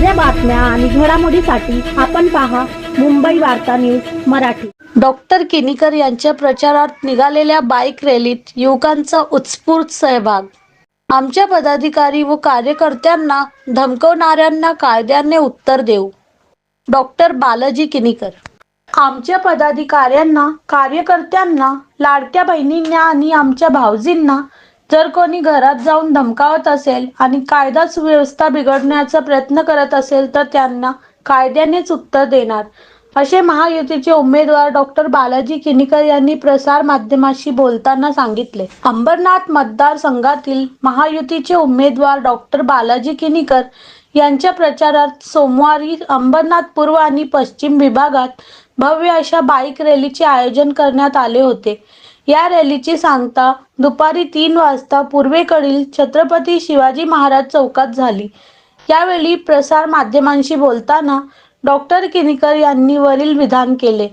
ताज्या बातम्या आणि घडामोडीसाठी आपण पहा मुंबई वार्ता न्यूज मराठी. डॉक्टर किनीकर यांच्या प्रचारात निघालेल्या बाईक रॅलीत युवकांचा उत्स्फूर्त सहभाग. आमच्या पदाधिकारी व कार्यकर्त्यांना धमकवणाऱ्यांना कायद्याने उत्तर देऊ. डॉक्टर बालाजी किनीकर. आमच्या पदाधिकाऱ्यांना कार्यकर्त्यांना लाडक्या बहिणींना आणि आमच्या भावजींना जर कोणी घरात जाऊन धमकावत असेल आणि कायदा सुव्यवस्था बिघडण्याचा प्रयत्न करत असेल तर त्यांना कायद्यानेच उत्तर देणार. असे महायुतीचे उमेदवार डॉक्टर बालाजी किनीकर यांनी प्रसार माध्यमाशी बोलताना सांगितले. अंबरनाथ मतदारसंघातील महायुतीचे उमेदवार डॉक्टर बालाजी किनीकर यांच्या प्रचारात सोमवारी अंबरनाथ पूर्व आणि पश्चिम विभागात भव्य अशा बाईक रॅलीचे आयोजन करण्यात आले होते. या रॅलीची सांगता दुपारी तीन वाजता पूर्वेकडील छत्रपती शिवाजी महाराज चौकात झाली. यावेळी प्रसार माध्यमांशी बोलताना डॉक्टर किनीकर यांनी वरील विधान केले.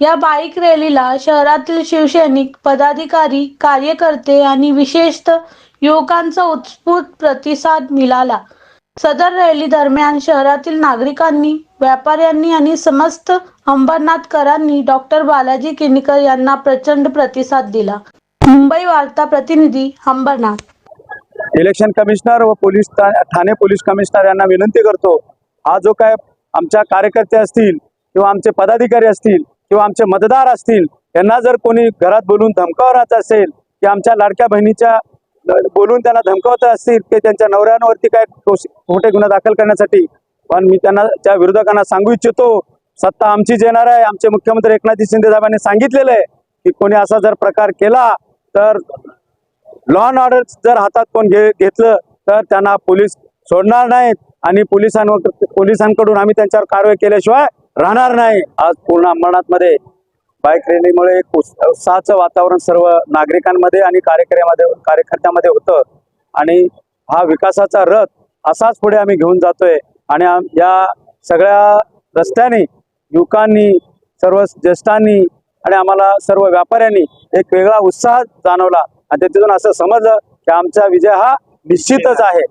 या बाईक रॅलीला शहरातील शिवसैनिक पदाधिकारी कार्यकर्ते आणि विशेषतः युवकांचा उत्स्फूर्त प्रतिसाद मिळाला. सदर रॅली दरम्यान शहरातील नागरिकांनी व्यापाऱ्यांनी आणि समस्त अंबरनाथकरांनी डॉक्टर बालाजी किनीकर यांना प्रचंड प्रतिसाद दिला. मुंबई वार्ता प्रतिनिधी अंबरनाथ. इलेक्शन कमिशनर व पोलीस ठाणे पोलीस कमिशनर यांना विनंती करतो हा जो काय आमच्या कार्यकर्ते असतील किंवा आमचे पदाधिकारी असतील किंवा आमचे मतदार असतील यांना जर कोणी घरात बोलून धमकावत असेल की आमच्या लाडक्या बहिणीच्या बोलून त्यांना धमकावत असतील की त्यांच्या नवऱ्यांवरती काय खोटे गुन्हा दाखल करण्यासाठी पण मी त्यांना त्या विरोधकांना सांगू इच्छितो सत्ता आमचीच येणार आहे. आमचे मुख्यमंत्री एकनाथ शिंदे साहेबांनी सांगितलेलं आहे की कोणी असा जर प्रकार केला तर लॉ अँड ऑर्डर जर हातात कोण घे घेतलं तर त्यांना पोलीस सोडणार नाहीत. आणि पोलिसांवर पोलिसांकडून आम्ही त्यांच्यावर कारवाई केल्याशिवाय राहणार नाही. आज पूर्ण अंबरनाथमध्ये बाईक रॅलीमुळे एक उत्साहाचं वातावरण सर्व नागरिकांमध्ये आणि कार्यकर्त्यामध्ये कार्यकर्त्यामध्ये होतं. आणि हा विकासाचा रथ असाच पुढे आम्ही घेऊन जातोय. आणि या सगळ्या रस्त्याने युवकांनी सर्व ज्येष्ठांनी आणि आम्हाला सर्व व्यापाऱ्यांनी एक वेगळा उत्साह जाणवला. आणि त्याच्यातून असं समजलं की आमचा विजय हा निश्चितच आहे.